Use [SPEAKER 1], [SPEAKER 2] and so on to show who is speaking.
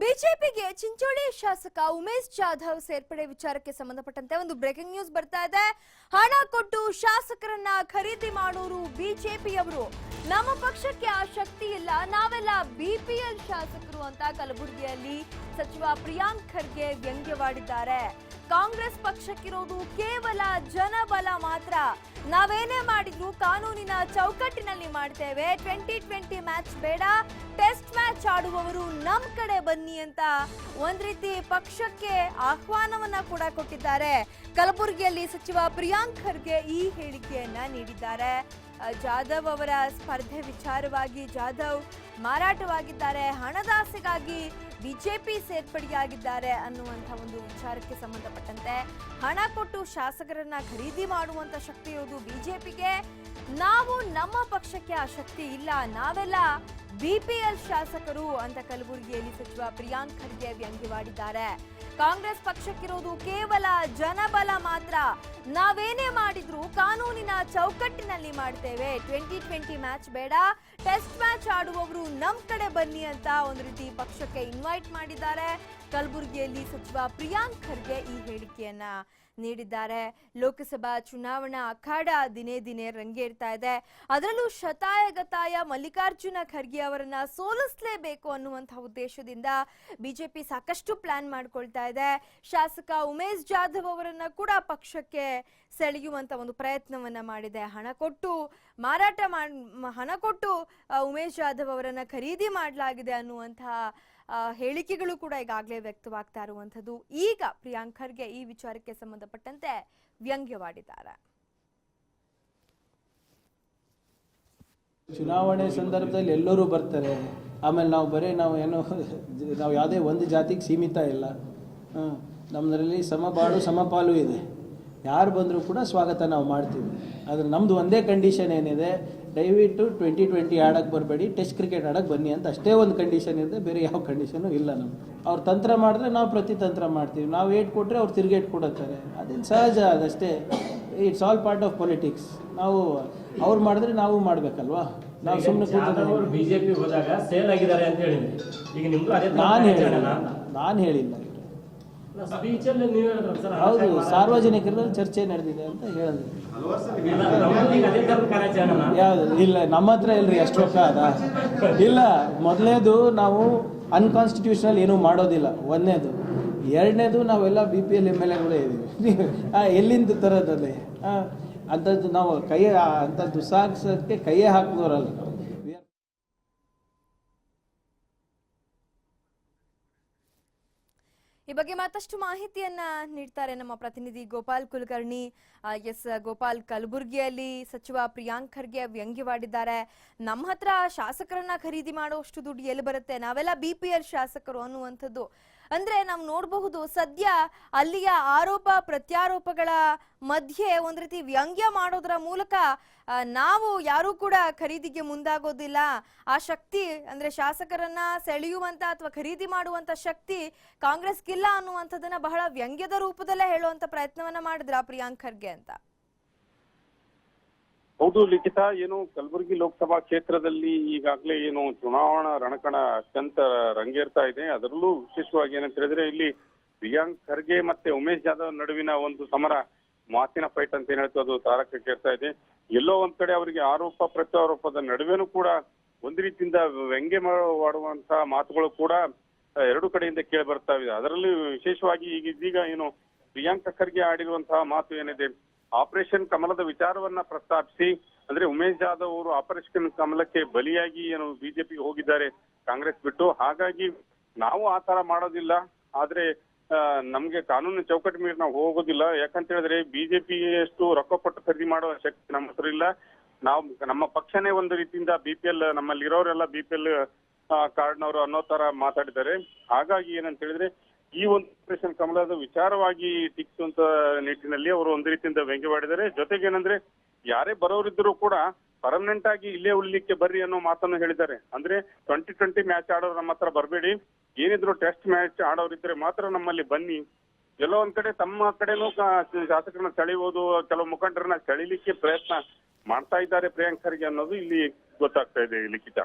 [SPEAKER 1] ಬಿಜೆಪಿಗೆ ಚಿಂಚೋಳಿ ಶಾಸಕ ಉಮೇಶ್ ಜಾಧವ್ ಸೇರ್ಪಡೆ ವಿಚಾರಕ್ಕೆ ಸಂಬಂಧಪಟ್ಟಂತೆ ಒಂದು ಬ್ರೇಕಿಂಗ್ ನ್ಯೂಸ್ ಬರ್ತಾ ಇದೆ. ಹಣ ಕೊಟ್ಟು ಶಾಸಕರನ್ನ ಖರೀದಿ ಮಾಡೋರು ಬಿಜೆಪಿಯವರು. ನಮ್ಮ ಪಕ್ಷಕ್ಕೆ ಆ ಶಕ್ತಿ ಇಲ್ಲ. ನಾವೆಲ್ಲ ಬಿಪಿಎಲ್ ಶಾಸಕರು ಅಂತ ಕಲಬುರಗಿಯಲ್ಲಿ ಸಚಿವ ಪ್ರಿಯಾಂಕ್ ಖರ್ಗೆ ವ್ಯಂಗ್ಯವಾಡಿದ್ದಾರೆ. ಕಾಂಗ್ರೆಸ್ ಪಕ್ಷಕ್ಕಿರೋದು ಕೇವಲ ಜನಬಲ ಮಾತ್ರ. ನಾವೇನೇ ಮಾಡಿದ್ರು ಕಾನೂನಿನ ಚೌಕಟ್ಟಿನಲ್ಲಿ ಮಾಡ್ತೇವೆ. ಟ್ವೆಂಟಿ ಟ್ವೆಂಟಿ ಮ್ಯಾಚ್ ಬೇಡ. ಟೆಸ್ಟ್ ಮ್ಯಾಚ್ ಆಡುವವರು ನಮ್ ಕಡೆ ಬನ್ನಿ ಅಂತ ಒಂದ್ ರೀತಿ ಪಕ್ಷಕ್ಕೆ ಆಹ್ವಾನವನ್ನ ಕೂಡ ಕೊಟ್ಟಿದ್ದಾರೆ. ಕಲಬುರಗಿಯಲ್ಲಿ ಸಚಿವ ಪ್ರಿಯಾಂಕ್ ಖರ್ಗೆ ಈ ಹೇಳಿಕೆಯನ್ನ ನೀಡಿದ್ದಾರೆ. ಜಾಧವ್ ಅವರ ಸ್ಪರ್ಧೆ ವಿಚಾರವಾಗಿ ಜಾಧವ್ ಮಾರಾಟವಾಗಿದ್ದಾರೆ. ಹಣದಾಸೆಗಾಗಿ ಬಿಜೆಪಿ ಸೇರ್ಪಡೆಯಾಗಿದ್ದಾರೆ ಅನ್ನುವಂಥ ಒಂದು ವಿಚಾರಕ್ಕೆ ಸಂಬಂಧಪಟ್ಟಂತೆ ಹಣ ಕೊಟ್ಟು ಶಾಸಕರನ್ನ ಖರೀದಿ ಮಾಡುವಂತ ಶಕ್ತಿ ಇರುವುದು ಬಿಜೆಪಿಗೆ. ನಾವು ನಮ್ಮ ಪಕ್ಷಕ್ಕೆ ಆ ಶಕ್ತಿ ಇಲ್ಲ. ನಾವೆಲ್ಲ ಬಿಪಿಎಲ್ ಶಾಸಕರು ಅಂತ ಕಲಬುರಗಿಯಲ್ಲಿ ಸಚಿವ ಪ್ರಿಯಾಂಕ್ ಖರ್ಗೆ ವ್ಯಂಗ್ಯವಾಡಿದ್ದಾರೆ. ಕಾಂಗ್ರೆಸ್ ಪಕ್ಷಕ್ಕಿರೋದು ಕೇವಲ ಜನಬಲ ಮಾತ್ರ. ನಾವೇನೇ ಮಾಡಿದ್ರು ಕಾನೂನಿನ ಚೌಕಟ್ಟಿನಲ್ಲಿ ಮಾಡ್ತೇವೆ. ಟ್ವೆಂಟಿ ಟ್ವೆಂಟಿ ಮ್ಯಾಚ್ ಬೇಡ. ಟೆಸ್ಟ್ ಮ್ಯಾಚ್ ಆಡುವವರು ನಮ್ಮ ಕಡೆ ಬನ್ನಿ ಅಂತ ಒಂದು ರೀತಿ ಪಕ್ಷಕ್ಕೆ ಇನ್ವೈಟ್ ಮಾಡಿದ್ದಾರೆ. ಕಲಬುರಗಿಯಲ್ಲಿ ಸಚಿವ ಪ್ರಿಯಾಂಕ್ ಖರ್ಗೆ ಈ ಹೇಳಿಕೆಯನ್ನ ನೀಡಿದ್ದಾರೆ. ಲೋಕಸಭಾ ಚುನಾವಣಾ ಅಖಾಡ ದಿನೇ ದಿನೇ ರಂಗೇರ್ತಾ ಇದೆ. ಅದರಲ್ಲೂ ಶತಾಯಗತಾಯ ಮಲ್ಲಿಕಾರ್ಜುನ ಖರ್ಗೆ ಅವರನ್ನ ಸೋಲಿಸಲೇಬೇಕು ಅನ್ನುವಂತಹ ಉದ್ದೇಶದಿಂದ ಬಿಜೆಪಿ ಸಾಕಷ್ಟು ಪ್ಲಾನ್ ಮಾಡ್ಕೊಳ್ತಾ ಇದೆ. ಶಾಸಕ ಉಮೇಶ್ ಜಾಧವ್ ಅವರನ್ನ ಕೂಡ ಪಕ್ಷಕ್ಕೆ ಸೆಳೆಯುವಂತ ಒಂದು ಪ್ರಯತ್ನವನ್ನ ಮಾಡಿದೆ. ಹಣ ಕೊಟ್ಟು ಮಾರಾಟ ಹಣ ಕೊಟ್ಟು ಉಮೇಶ್ ಜಾಧವ್ ಅವರನ್ನ ಖರೀದಿ ಮಾಡಲಾಗಿದೆ ಅನ್ನುವಂತಹ ಹೇಳಿಕೆಗಳು ಕೂಡ ಈಗಾಗಲೇ ವ್ಯಕ್ತವಾಗ್ತಾ ಇರುವಂಥದ್ದು. ಈಗ ಪ್ರಿಯಾಂಕ್ ಖರ್ಗೆ ಈ ವಿಚಾರಕ್ಕೆ ಸಂಬಂಧಪಟ್ಟಂತೆ ವ್ಯಂಗ್ಯವಾಡಿದ್ದಾರೆ.
[SPEAKER 2] ಚುನಾವಣೆ ಸಂದರ್ಭದಲ್ಲಿ ಎಲ್ಲರೂ ಬರ್ತಾರೆ. ಆಮೇಲೆ ನಾವು ಬರೀ ನಾವು ಏನು ನಾವು ಯಾವುದೇ ಒಂದು ಜಾತಿಗೆ ಸೀಮಿತ ಇಲ್ಲ. ನಮ್ಮದ್ರಲ್ಲಿ ಸಮಬಾಳು ಸಮಪಾಲು ಇದೆ. ಯಾರು ಬಂದರೂ ಕೂಡ ಸ್ವಾಗತ ನಾವು ಮಾಡ್ತೀವಿ. ಆದರೆ ನಮ್ಮದು ಒಂದೇ ಕಂಡೀಷನ್ ಏನಿದೆ, ದಯವಿಟ್ಟು ಟ್ವೆಂಟಿ ಟ್ವೆಂಟಿ ಆಡೋಕ್ಕೆ ಬರಬೇಡಿ ಟೆಸ್ಟ್ ಕ್ರಿಕೆಟ್ ಆಡೋಕ್ಕೆ ಬನ್ನಿ ಅಂತ ಅಷ್ಟೇ ಒಂದು ಕಂಡೀಷನ್ ಇದೆ ಬೇರೆ ಯಾವ ಕಂಡೀಷನು ಇಲ್ಲ ನಮ್ಗೆ ಅವ್ರು ತಂತ್ರ ಮಾಡಿದ್ರೆ ನಾವು ಪ್ರತಿ ತಂತ್ರ ಮಾಡ್ತೀವಿ. ನಾವು ಏಟ್ ಕೊಟ್ಟರೆ ಅವ್ರು ತಿರ್ಗೇಟ್ ಕೊಡುತ್ತಾರೆ. ಅದೇನು ಸಹಜ ಅದಷ್ಟೇ. It's all part of politics ನಾವು, ಅವ್ರು ಮಾಡಿದ್ರೆ ನಾವು ಮಾಡಬೇಕಲ್ವಾ? ನಾವು ಸುಮ್ಮನೆ
[SPEAKER 3] ಕೂತವರು ಬಿಜೆಪಿ ಹೋದಾಗ ಸೇಲ್ ಆಗಿದ್ದಾರೆ ಅಂತ ಹೇಳಿದ್ರಿ. ಈಗ ನಿಮ್ದು ಅದೇ
[SPEAKER 2] ನಾನು ಹೇಳಿಲ್ಲ. ನಾನು ಹೇಳಿಲ್ಲ.
[SPEAKER 3] ಸ್ಪೀಚ್ ಅಲ್ಲಿ ನೀವು ಹೇಳಿದ್ರು ಸರ್
[SPEAKER 2] ಹೌದು ಸಾರ್ವಜನಿಕರಲ್ಲಿ ಚರ್ಚೆ ನಡೆದಿದೆ ಅಂತ ಹೇಳಿದ್ರು. ಯಾವುದು? ಇಲ್ಲ ನಮ್ಮ ಹತ್ರ ಇಲ್ರಿ ಅಷ್ಟು ರೊಕ್ಕ ಅದ. ಇಲ್ಲ ಮೊದಲನೇದು ನಾವು ಅನ್ಕಾನ್ಸ್ಟಿಟ್ಯೂಷನಲ್ ಏನೂ ಮಾಡೋದಿಲ್ಲ. ಒಂದನೇದು. ಎರಡನೇದು ನಾವೆಲ್ಲ B P L M L ಎಗಳೇ ಇದ್ದೀವಿ ಎಲ್ಲಿಂದ ತರೋದಲ್ಲಿ ಅಂಥದ್ದು ನಾವು ಕೈ ಅಂಥ ದುಸ್ಸಾಹಸಕ್ಕೆ ಕೈಯೇ ಹಾಕಿದವರಲ್ಲ
[SPEAKER 1] ಈ ಬಗ್ಗೆ ಮತ್ತಷ್ಟು ಮಾಹಿತಿಯನ್ನ ನೀಡ್ತಾರೆ ನಮ್ಮ ಪ್ರತಿನಿಧಿ ಗೋಪಾಲ್ ಕುಲಕರ್ಣಿ. ಎಸ್, ಗೋಪಾಲ್ ಕಲಬುರ್ಗಿಯಲ್ಲಿ ಸಚಿವ ಪ್ರಿಯಾಂಕ್ ಖರ್ಗೆ ವ್ಯಂಗ್ಯವಾಡಿದ್ದಾರೆ. ನಮ್ಮ ಹತ್ರ ಶಾಸಕರನ್ನ ಖರೀದಿ ಮಾಡುವಷ್ಟು ದುಡ್ಡು ಎಲ್ಲಿ ಬರುತ್ತೆ? ನಾವೆಲ್ಲ ಬಿ ಶಾಸಕರು ಅನ್ನುವಂಥದ್ದು. ಅಂದ್ರೆ ನಾವು ನೋಡಬಹುದು ಸದ್ಯ ಅಲ್ಲಿಯ ಆರೋಪ ಪ್ರತ್ಯಾರೋಪಗಳ ಮಧ್ಯೆ ಒಂದ್ ರೀತಿ ವ್ಯಂಗ್ಯ ಮಾಡೋದ್ರ ಮೂಲಕ ನಾವು ಯಾರೂ ಕೂಡ ಖರೀದಿಗೆ ಮುಂದಾಗೋದಿಲ್ಲ. ಆ ಶಕ್ತಿ ಅಂದ್ರೆ ಶಾಸಕರನ್ನ ಸೆಳೆಯುವಂತ ಅಥವಾ ಖರೀದಿ ಮಾಡುವಂತ ಶಕ್ತಿ ಕಾಂಗ್ರೆಸ್ಗಿಲ್ಲ ಅನ್ನುವಂಥದ್ದನ್ನ ಬಹಳ ವ್ಯಂಗ್ಯದ ರೂಪದಲ್ಲೇ ಹೇಳುವಂತ ಪ್ರಯತ್ನವನ್ನ ಮಾಡಿದ್ರ ಪ್ರಿಯಾಂಕ್ ಖರ್ಗೆ ಅಂತ?
[SPEAKER 4] ಹೌದು, ಲಿಖಿತ, ಏನು ಕಲಬುರಗಿ ಲೋಕಸಭಾ ಕ್ಷೇತ್ರದಲ್ಲಿ ಈಗಾಗಲೇ ಏನು ಚುನಾವಣಾ ರಣಕಣ ಅತ್ಯಂತ ರಂಗೇರ್ತಾ ಇದೆ. ಅದರಲ್ಲೂ ವಿಶೇಷವಾಗಿ ಏನಂತ ಹೇಳಿದ್ರೆ ಇಲ್ಲಿ ಪ್ರಿಯಾಂಕ್ ಖರ್ಗೆ ಮತ್ತೆ ಉಮೇಶ್ ಜಾಧವ್ ನಡುವಿನ ಒಂದು ಸಮರ, ಮಾತಿನ ಫೈಟ್ ಅಂತ ಏನ್ ಹೇಳ್ತು ಅದು ತಾರಕಕ್ಕೇರ್ತಾ ಇದೆ. ಎಲ್ಲೋ ಒಂದ್ ಕಡೆ ಅವರಿಗೆ ಆರೋಪ, ಪ್ರತ್ಯಾರೋಪದ ನಡುವೆನೂ ಕೂಡ ಒಂದು ರೀತಿಯಿಂದ ವ್ಯಂಗ್ಯ ಮಾಡುವಂತಹ ಮಾತುಗಳು ಕೂಡ ಎರಡು ಕಡೆಯಿಂದ ಕೇಳಿ ಬರ್ತಾ ಇದೆ. ಅದರಲ್ಲಿ ವಿಶೇಷವಾಗಿ ಈಗ ಇದೀಗ ಏನು ಪ್ರಿಯಾಂಕ ಖರ್ಗೆ ಆಡಿರುವಂತಹ ಮಾತು ಏನಿದೆ ಆಪರೇಷನ್ ಕಮಲದ ವಿಚಾರವನ್ನ ಪ್ರಸ್ತಾಪಿಸಿ, ಅಂದ್ರೆ ಉಮೇಶ್ ಜಾಧವ್ ಅವರು ಆಪರೇಷನ್ ಕಮಲಕ್ಕೆ ಬಲಿಯಾಗಿ ಏನು ಬಿಜೆಪಿ ಹೋಗಿದ್ದಾರೆ, ಕಾಂಗ್ರೆಸ್ ಬಿಟ್ಟು. ಹಾಗಾಗಿ ನಾವು ಆ ತರ ಮಾಡೋದಿಲ್ಲ. ಆದ್ರೆ ನಮ್ಗೆ ಕಾನೂನು ಚೌಕಟ್ಟು ಮೀರಿ ನಾವು ಹೋಗೋದಿಲ್ಲ. ಯಾಕಂತ ಹೇಳಿದ್ರೆ ಬಿಜೆಪಿ ಅಷ್ಟು ರೊಕ್ಕ ಕೊಟ್ಟು ಖರೀದಿ ಮಾಡುವ ಶಕ್ತಿ ನಮ್ಮ ಹತ್ರ ಇಲ್ಲ. ನಾವು, ನಮ್ಮ ಪಕ್ಷನೇ ಒಂದು ರೀತಿಯಿಂದ ಬಿ ಪಿ ಎಲ್ ನಮ್ಮಲ್ಲಿ ಇರೋರೆಲ್ಲ ಬಿ ಪಿ ಎಲ್ ಕಾರ್ಡ್ನವರು ಅನ್ನೋ ತರ ಮಾತಾಡಿದ್ದಾರೆ. ಹಾಗಾಗಿ ಏನಂತ ಹೇಳಿದ್ರೆ ಈ ಒಂದು ಆಪರೇಷನ್ ಕಮಲದ ವಿಚಾರವಾಗಿ ಟೀಕಿಸುವಂತ ನಿಟ್ಟಿನಲ್ಲಿ ಅವರು ಒಂದು ರೀತಿಯಿಂದ ವ್ಯಂಗ್ಯವಾಡಿದ್ದಾರೆ ಜೊತೆಗೆ ಏನಂದ್ರೆ, ಯಾರೇ ಬರೋರಿದ್ರು ಕೂಡ ಪರ್ಮನೆಂಟ್ ಆಗಿ ಇಲ್ಲೇ ಉಳಿಲಿಕ್ಕೆ ಬರ್ರಿ ಅನ್ನೋ ಮಾತನ್ನು ಹೇಳಿದ್ದಾರೆ. ಅಂದ್ರೆ ಟ್ವೆಂಟಿ ಟ್ವೆಂಟಿ ಮ್ಯಾಚ್ ಆಡೋರು ನಮ್ಮ ಹತ್ರ ಬರಬೇಡಿ. ಏನಿದ್ರು ಟೆಸ್ಟ್ ಮ್ಯಾಚ್ ಆಡೋರಿದ್ರೆ ಮಾತ್ರ ನಮ್ಮಲ್ಲಿ ಬನ್ನಿ. ಎಲ್ಲೋ ಒಂದ್ ಕಡೆ ತಮ್ಮ ಕಡೆನೂ ಶಾಸಕರನ್ನ ಸೆಳೆಯುವುದು, ಕೆಲವು ಮುಖಂಡರನ್ನ ಸೆಳಿಲಿಕ್ಕೆ ಪ್ರಯತ್ನ ಮಾಡ್ತಾ ಇದ್ದಾರೆ ಪ್ರಿಯಾಂಕ್ ಖರ್ಗೆ ಅನ್ನೋದು ಇಲ್ಲಿ ಗೊತ್ತಾಗ್ತಾ ಇದೆ ಲಿಖಿತ